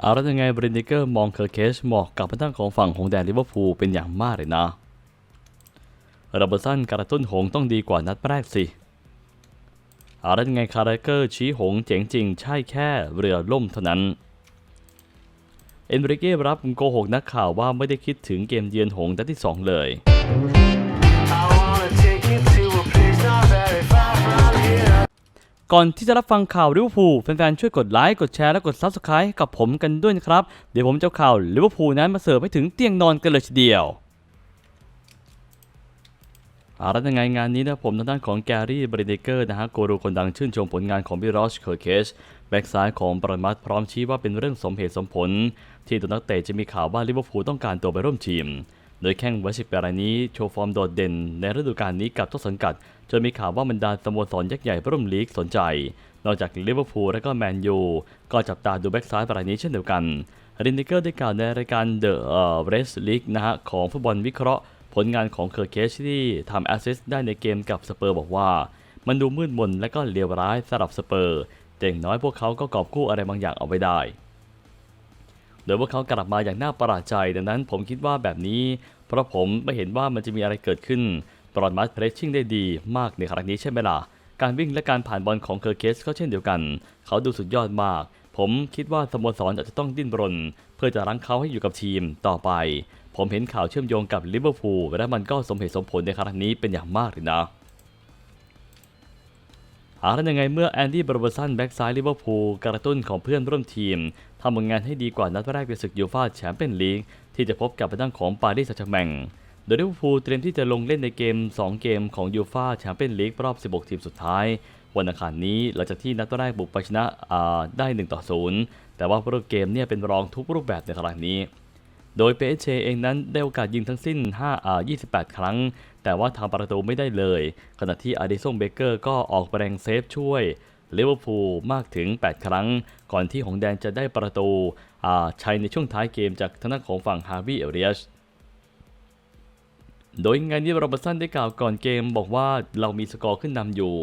เอาแล้วยังไงบรินดิเกอร์มองเคอร์เคชเหมาะกับทางด้านของฝั่งของแดนลิเวอร์พูลเป็นอย่างมากเลยนะโรเบอร์สันกระตุ้นหงต้องดีกว่านัดแรกสิเอาแล้วยังไงคาร์เกอร์ชี้หงเจ๋งจริงใช่แค่เรือล่มเท่านั้น เอนริเก้รับโกหกนักข่าวว่าไม่ได้คิดถึงเกมเยือนหงนัดที่ 2 เลย ก่อนที่จะรับฟังข่าวลิเวอร์พูลแฟนๆช่วยกดไลค์กดแชร์และกด Subscribe กับผมกันด้วยนะครับ เดี๋ยวผมจะเอาข่าวลิเวอร์พูลนั้นมาเสิร์ฟให้ถึงเตียงนอนกันเลยทีเดียวอาละยังไงงานนี้นะผมทางด้านของแกรี่บริเดเกอร์นะฮะโกรูคนดังชื่นชมผลงานของบิรอชเคอร์เคชแบ็กซ้ายของปรมัตพร้อมชี้ว่าเป็นเรื่องสมเหตุสมผล ที่ตัวนักเตะจะมีข่าวว่าลิเวอร์พูลต้องการตัวไปร่วมทีม โดยแข้งวัย18รายนี้โชว์ฟอร์มโดดเด่นในฤดูกาลนี้กับต้นสังกัด จนมีข่าวว่าบรรดาสโมสรยักษ์ใหญ่ร่วมลีกสนใจ นอกจากลิเวอร์พูลและก็แมนยูก็จับตาดูแบ็กซ้ายรายนี้เช่นเดียวกันรินดิเกอร์ได้กล่าวในรายการเอ่อ Race League นะฮะของฟุตบอลวิเคราะห์ ผลงานของเคอร์เคชที่ทำแอสซิสต์ได้ในเกมกับสเปอร์บอกว่า มันดูมืดมนและก็เลวร้ายสำหรับสเปอร์แต่อย่างน้อยพวกเขาก็กอบกู้อะไรบางอย่างเอาไว้ได้ โดยพวกเขากลับมาอย่างน่าประหลาดใจดังนั้นผมคิดว่าแบบนี้ เพราะผมไม่เห็นว่ามันจะมีอะไรเกิดขึ้นบรอนมัสเพรสชิ่งได้ดีมากในครั้งนี้ใช่ไหมล่ะ การวิ่งและการผ่านบอลของเคอร์เคสก็เช่นเดียวกัน เขาดูสุดยอดมาก ผมคิดว่าสโมสรอาจจะต้องดิ้นรน เพื่อจะรั้งเขาให้อยู่กับทีมต่อไป ผมเห็นข่าวเชื่อมโยงกับลิเวอร์พูลและมันก็สมเหตุสมผลในครั้งนี้เป็นอย่างมากเลยนะ หาแล้วยังไงเมื่อแอนดี้บรเบอร์สันแบ็กซ้ายลิเวอร์พูลกระตุ้นของเพื่อนร่วมทีมทำผลงานให้ดีกว่านัดแรกในศึกยูฟ่าแชมเปี้ยนลีกที่จะพบกับทางด้านของปารีสแซงต์แชร์แมงโดยลิเวอร์พูลเตรียมที่จะลงเล่นในเกม 2 เกมของยูฟ่าแชมเปี้ยนลีกรอบ 16 ทีมสุดท้าย วันอังคารนี้หลังจากที่นัดแรกบุกไปชนะได้1ต่อ0แต่ว่ารูปเกมเนี่ยเป็นรองทุกรูปแบบในครั้งนี้ โดยเปเชเองนั้นได้โอกาสยิงทั้งสิ้น5อ่า28 ครั้ง แต่ว่าทำประตูไม่ได้เลย ขณะที่อาริซงเบเกอร์ก็ออกแรงเซฟช่วยลิเวอร์พูลมากถึง 8 ครั้ง ก่อนที่หงแดงจะได้ประตูอาชัยในช่วงท้ายเกมจากทางด้านของฝั่งฮาร์วีเอเรียชโดยงานนี้โรเบร์ตสันได้กล่าวก่อนเกมบอกว่าเรามีสกอร์ขึ้นนำอยู่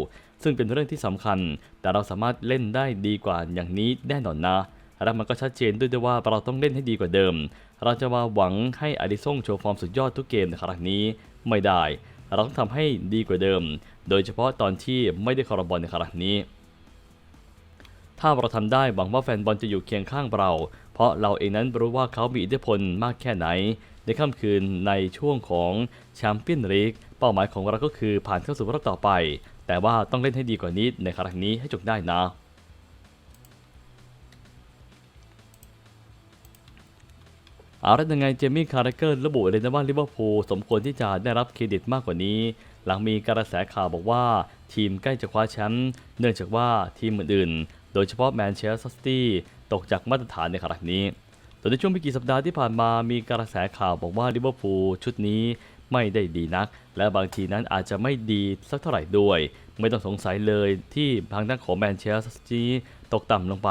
ซึ่งเป็นเรื่องที่สำคัญ แต่เราสามารถเล่นได้ดีกว่าอย่างนี้แน่นอนนะและมันก็ชัดเจนด้วยด้วยว่าเราต้องเล่นให้ดีกว่าเดิม เราจะมาหวังให้อาริซงโชว์ฟอร์มสุดยอดทุกเกมในครั้งนี้ ไม่ได้ เราต้องทำให้ดีกว่าเดิม โดยเฉพาะตอนที่ไม่ได้คอร์บอลในครั้งนี้ ถ้าเราทำได้หวังว่าแฟนบอลจะอยู่เคียงข้างเรา เพราะเราเองนั้นรู้ว่าเขามีอิทธิพลมากแค่ไหน ในค่ำคืนในช่วงของแชมเปี้ยนลีกเป้าหมายของเราก็คือผ่านเข้าสู่รอบต่อไป แต่ว่าต้องเล่นให้ดีกว่านี้ในครั้งนี้ให้จบได้นะ เอาละยังไงเจมี่คาร์เกอร์ระบุเลยนะว่าลิเวอร์พูลสมควรที่จะได้รับเครดิตมากกว่านี้ หลังมีกระแสข่าวบอกว่า ทีมใกล้จะคว้าแชมป์เนื่องจากว่าทีมอื่นๆ โดยเฉพาะแมนเชสเตอร์ซิตี้ตกจากมาตรฐานในครั้งนี้โดยในช่วงไม่กี่สัปดาห์ที่ผ่านมามีกระแสข่าวบอกว่าลิเวอร์พูลชุดนี้ไม่ได้ดีนัก และบางทีนั้นอาจจะไม่ดีสักเท่าไหร่ด้วย ไม่ต้องสงสัยเลยที่ทางด้านของแมนเชสเตอร์ซิตี้ตกต่ำลงไป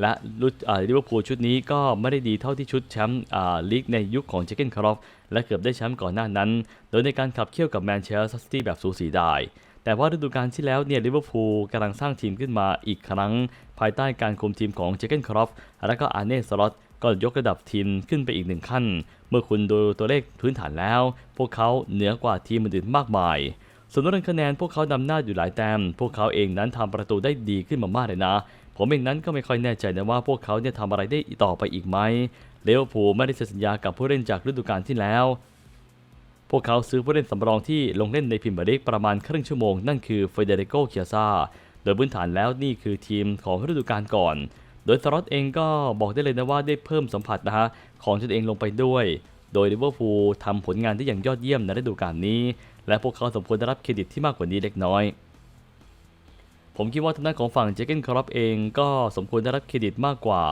และลุลิเวอร์พูลชุดนี้ก็ไม่ได้ดีเท่าที่ชุดแชมป์อ่าลีกในยุคของเจเกนคารอฟและเกือบได้แชมป์ก่อนหน้านั้น โดยในการขับเคี่ยวกับแมนเชสเตอร์ซิตี้แบบสูสีได้แต่ว่าฤดูกาลที่แล้วเนี่ยลิเวอร์พูลกำลังสร้างทีมขึ้นมาอีกครั้ง ภายใต้การคุมทีมของเจเกนครอฟและก็อาร์เน่สล็อตก็ยกระดับทีมขึ้นไปอีกหนึ่งขั้น เมื่อคุณดูตัวเลขพื้นฐานแล้ว พวกเขาเหนือกว่าทีมอื่นมากมาย ส่วนเรื่องคะแนนพวกเขานำหน้าอยู่หลายแต้ม พวกเขาเองนั้นทำประตูได้ดีขึ้นมามากเลยนะ ผมเองนั้นก็ไม่ค่อยแน่ใจนะว่าพวกเขาเนี่ยทำอะไรได้ต่อไปอีกไหมเลวผูไม่ได้เซ็นสัญญากับผู้เล่นจากฤดูกาลที่แล้ว พวกเขาซื้อผู้เล่นสำรองที่ลงเล่นในพรีเมียร์ลีกประมาณครึ่งชั่วโมง นั่นคือเฟเดริโกเคียซาโดยพื้นฐานแล้วนี่คือทีมของฤดูกาลก่อน โดยสลอตเองก็บอกได้เลยนะว่าได้เพิ่มสัมผัสนะฮะของตนเองลงไปด้วย โดยลิเวอร์พูลทำผลงานได้อย่างยอดเยี่ยมในฤดูกาลนี้ และพวกเขาสมควรได้รับเครดิตที่มากกว่านี้เล็กน้อย ผมคิดว่าทางด้านของฝั่งเจเกนครอปเองก็สมควรได้รับเครดิตมากกว่า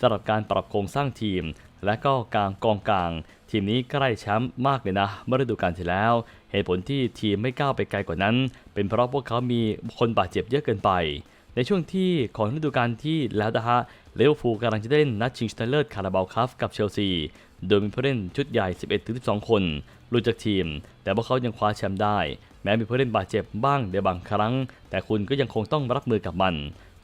สำหรับการปรับโครงสร้างทีม และก็การกองกลาง ทีมนี้ใกล้แชมป์มากเลยนะเมื่อฤดูกาลที่แล้ว เหตุผลที่ทีมไม่ก้าวไปไกลกว่านั้น เป็นเพราะพวกเขามีคนบาดเจ็บเยอะเกินไป ในช่วงที่ของฤดูกาลที่แล้วนะฮะเลวอร์พูกำลังจะเล่นนัดชิงชนะเลิศคาราบาวคัพกับเชลซี โดยมีผู้เล่นชุดใหญ่ 11-12 คนหลุดจากทีม แต่พวกเขายังคว้าแชมป์ได้ แม้มีผู้เล่นบาดเจ็บบ้างในบางครั้ง แต่คุณก็ยังคงต้องรับมือกับมัน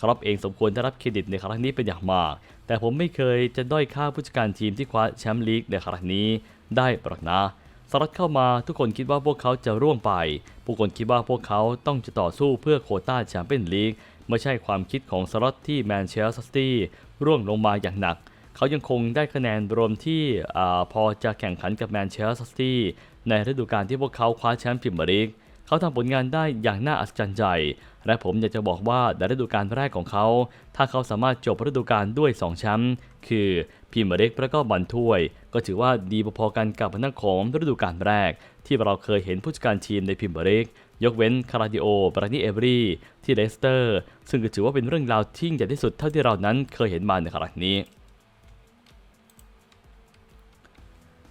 ครับเองสมควรได้รับเครดิตในครั้งนี้เป็นอย่างมาก แต่ผมไม่เคยจะด้อยค่าผู้จัดการทีมที่คว้าแชมป์ลีกในครั้งนี้ได้หรอกนะสลัดเข้ามาทุกคนคิดว่าพวกเขาจะร่วงไป ผู้คนคิดว่าพวกเขาต้องจะต่อสู้เพื่อโคต้าแชมเปี้ยนลีก ไม่ใช่ความคิดของสล็อตที่แมนเชสเตอร์ซิตี้ร่วงลงมาอย่างหนัก เขายังคงได้คะแนนรวมที่อพอจะแข่งขันกับแมนเชสเตอร์ซิตี้ในฤดูกาลที่พวกเขาคว้าแชมป์พรีเมียร์ลีกเขาทำผลงานได้อย่างน่าอัศจรรย์ใจ และผมอยากจะบอกว่าในฤดูกาลแรกของเขา ถ้าเขาสามารถจบฤดูกาลด้วย 2 แชมป์ คือพรีเมียร์ลีกและก็บอลถ้วย ก็ถือว่าดีพอๆกันกับพนักของฤดูกาลแรก ที่เราเคยเห็นผู้จัดการทีมในพรีเมียร์ลีก ยกเว้นคาราดิโอ บรานิเอเบรีที่เลสเตอร์ ซึ่งถือว่าเป็นเรื่องราวที่ยิ่งใหญ่ที่สุดเท่าที่เรานั้นเคยเห็นมาในครั้งนี้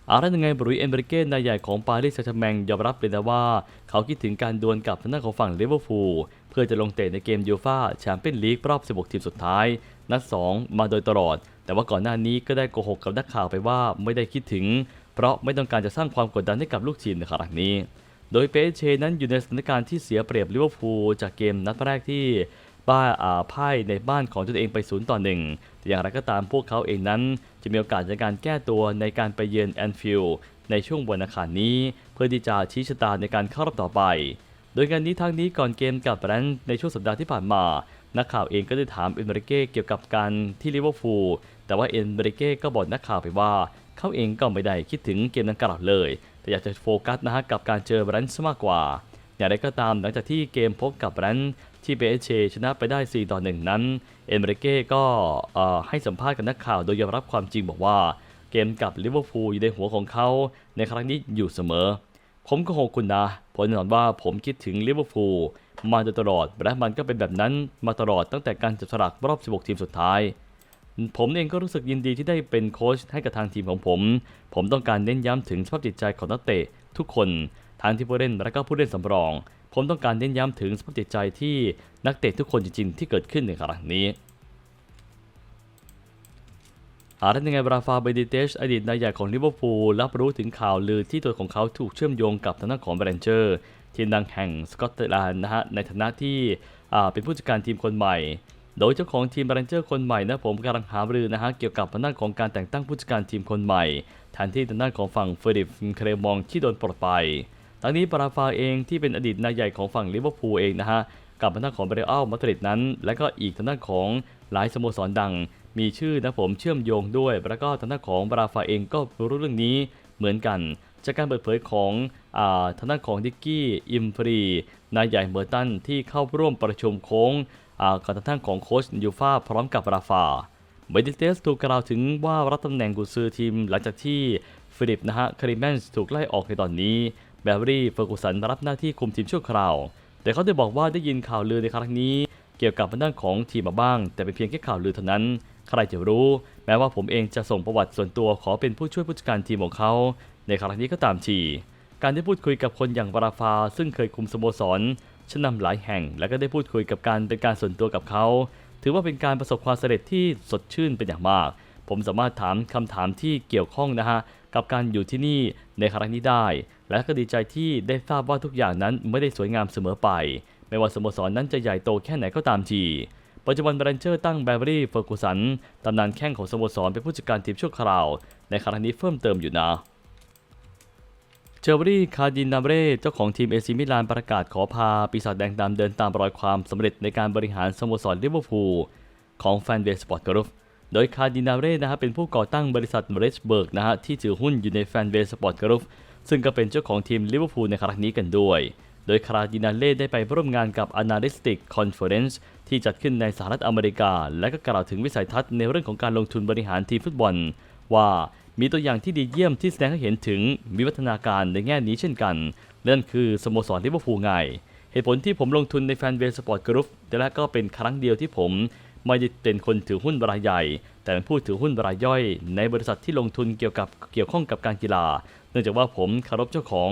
อาร์ยังไงบรุยเอนเบริเก้นายใหญ่ของปารีสแซงต์แชร์แมงยอมรับเลยนะว่า เขาคิดถึงการดวลกับทางด้านของฝั่งลิเวอร์พูลเพื่อจะลงเตะในเกมยูฟ่าแชมเปี้ยนลีกรอบ 16 ทีมสุดท้าย นัด 2 มาโดยตลอด แต่ว่าก่อนหน้านี้ก็ได้โกหกกับนักข่าวไปว่าไม่ได้คิดถึง เพราะไม่ต้องการจะสร้างความกดดันให้กับลูกทีมในครั้งนี้ โดยเปเชนั้นอยู่ในสถานการณ์ที่เสียเปรียบลิเวอร์พูลจากเกมนัดแรกที่บ้าอ่าพ่ายในบ้านของตนเองไป0ต่อ1แต่อย่างไรก็ตามพวกเขาเองนั้น จะมีโอกาสในการแก้ตัวในการไปเยือนแอนฟิลด์ในช่วงวันอังคารนี้ เพื่อที่จะชี้ชะตาในการเข้ารอบต่อไป โดยการนี้ทางนี้ก่อนเกมกับแบรนด์ในช่วงสัปดาห์ที่ผ่านมา นักข่าวเองก็ได้ถามเอ็นเบริเก้เกี่ยวกับการที่ลิเวอร์พูลแต่ว่าเอ็นเบริเก้ก็บอกนักข่าวไปว่า เขาเองก็ไม่ได้คิดถึงเกมดังกล่าวเลย แต่อยากจะโฟกัสนะฮะกับการเจอแบรนด์มากกว่า อย่างไรก็ตามหลังจากที่เกมพบกับแบรนด์ที่เบเชชนะไปได้ 4 ต่อ 1 นั้น เอ็นเบริเก้ก็ให้สัมภาษณ์กับนักข่าวโดยยอมรับความจริงบอกว่า เกมกับลิเวอร์พูลอยู่ในหัวของเขาในครั้งนี้อยู่เสมอ ผมก็โหกคุณนะเพราะแน่นอนว่าผมคิดถึงลิเวอร์พูลมาโดยตลอดและมันก็เป็นแบบนั้นมาตลอดตั้งแต่การจับสลากรอบ 16 ทีมสุดท้าย ผมเองก็รู้สึกยินดีที่ได้เป็นโค้ชให้กับทางทีมของผม ผมต้องการเน้นย้ำถึงสภาพจิตใจของนักเตะทุกคนทั้งที่ผู้เล่นและก็ผู้เล่นสำรอง ผมต้องการเน้นย้ำถึงสภาพจิตใจที่นักเตะทุกคนจริงๆ ที่เกิดขึ้นในครั้งนี้อาร์ตยังไงบราฟาเบดิเตชอดีตนายใหญ่ของลิเวอร์พูลรับรู้ถึงข่าวลือที่ตัวของเขาถูกเชื่อมโยงกับทางด้านของแบรนเจอร์ทีมดังแห่งสกอตแลนด์นะฮะในฐานะที่เป็นผู้จัดการทีมคนใหม่ โดยเจ้าของทีมแบรนเจอร์คนใหม่นะผมกำลังหารือนะฮะเกี่ยวกับทางด้าของการแต่งตั้งผู้จัดการทีมคนใหม่แทนที่ทางด้านของฝั่งเฟอร์ดิฟเครมองที่โดนปลดไปทั้งนี้บราฟาเองที่เป็นอดีตนายใหญ่ของฝั่งลิเวอร์พูลเองนะฮะกับทางด้านของเบรอัลมาดริดนั้น และก็อีกทางด้านของหลายสโมสรดัง มีชื่อนะผมเชื่อมโยงด้วย แล้วก็ทางด้านของบราฟาเองก็รู้เรื่องนี้เหมือนกัน จากการเปิดเผยของอาทางด้านของดิกกี้อิมฟรีนายใหญ่เมอร์ตันที่เข้าร่วมประชุมโค้ง อ่ากับทางด้านของโค้ชยูฟาพร้อมกับบราฟาเบดิเตสถูกกล่าวถึงว่ารับตำแหน่งกุนซือทีมหลังจากที่ฟิลิปนะฮะคาริแมนส์ถูกไล่ออกในตอนนี้แบร์รี่เฟอร์กูสันรับหน้าที่คุมทีมชั่วคราว แต่เขาได้บอกว่าได้ยินข่าวลือในครั้งนี้ เกี่ยวกับทางด้านของทีมมาบ้าง แต่เป็นเพียงแค่ข่าวลือเท่านั้น ใครจะรู้ แม้ว่าผมเองจะส่งประวัติส่วนตัวขอเป็นผู้ช่วยผู้จัดการทีมของเขา ในครั้งนี้ก็ตามทีการได้พูดคุยกับคนอย่างบราฟาซึ่งเคยคุมสโมสร ชั้นนำหลายแห่ง และก็ได้พูดคุยกับการเป็นการส่วนตัวกับเขา ถือว่าเป็นการประสบความสำเร็จที่สดชื่นเป็นอย่างมาก ผมสามารถถามคำถามที่เกี่ยวข้องนะฮะกับการอยู่ที่นี่ในครั้งนี้ได้ และก็ดีใจที่ได้ทราบว่าทุกอย่างนั้นไม่ได้สวยงามเสมอไป ไม่ว่าสโมสรนั้นจะใหญ่โตแค่ไหนก็ตามทีปัจจุบันแบรนเจอร์ตั้งแบร์รี่เฟอร์กูสันตำนานแข้งของสโมสรเป็นผู้จัดการทีมชั่วคราว ในครั้งนี้เพิ่มเติมอยู่นะ เจอร์รี่คาร์ดินาเร่เจ้าของทีมเอซิมิลานประกาศขอพาปีศาจแดงดำเดินตามรอยความสำเร็จในการบริหารสโมสรลิเวอร์พูลของแฟนเบสสปอร์ตกรุ๊ปโดยคาร์ดินาเร่นะฮะเป็นผู้ก่อตั้งบริษัทเรสเบิร์กนะฮะที่ถือหุ้นอยู่ในแฟนเบสสปอร์ตกรุ๊ปซึ่งก็เป็นเจ้าของทีมลิเวอร์พูลในครั้งนี้กันด้วย โดยคาร์ดินาเล่ได้ไปร่วมงานกับ Analytic Conference ที่จัดขึ้นในสหรัฐอเมริกา และก็กล่าวถึงวิสัยทัศน์ในเรื่องของการลงทุนบริหารทีมฟุตบอล ว่ามีตัวอย่างที่ดีเยี่ยมที่แสดงให้เห็นถึงวิวัฒนาการในแง่นี้เช่นกันนั่นคือสโมสรลิเวอร์พูลไง เหตุผลที่ผมลงทุนในแฟนเบสสปอร์ตกรุ๊ปแต่ละก็เป็นครั้งเดียวที่ผมไม่ได้เป็นคนถือหุ้นรายใหญ่ แต่เป็นผู้ถือหุ้นรายย่อย ในบริษัทที่ลงทุนเกี่ยวกับเกี่ยวข้องกับการกีฬา เนื่องจากว่าผมเคารพเจ้าของ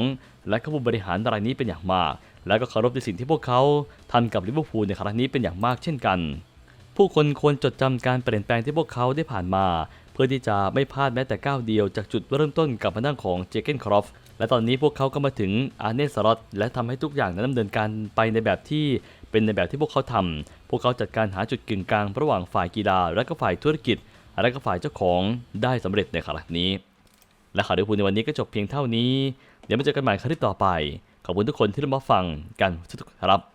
และก็ผู้บริหารรายนี้เป็นอย่างมาก และก็เคารพในสิ่งที่พวกเขาทำกับลิเวอร์พูลในครั้งนี้เป็นอย่างมากเช่นกัน ผู้คนควรจดจำการเปลี่ยนแปลงที่พวกเขาได้ผ่านมา พื่อที่จะไม่พลาดแม้แต่ก้าวเดียวจากจุดเริ่มต้นกับพนังของเจเกนครอฟและตอนนี้พวกเขาก็มาถึงอาร์เนสลอตและทำให้ทุกอย่างนั้นดำเนินการไปในแบบที่เป็นในแบบที่พวกเขาทำพวกเขาจัดการหาจุดกึ่งกลางระหว่างฝ่ายกีฬา และก็ฝ่ายธุรกิจ และก็ฝ่ายเจ้าของได้สำเร็จในครั้งนี้ และข่าวลิเวอร์พูลในวันนี้ก็จบเพียงเท่านี้ เดี๋ยวมาเจอกันใหม่ครั้งต่อไป ขอบคุณทุกคนที่ได้มาฟังกันทุกครับ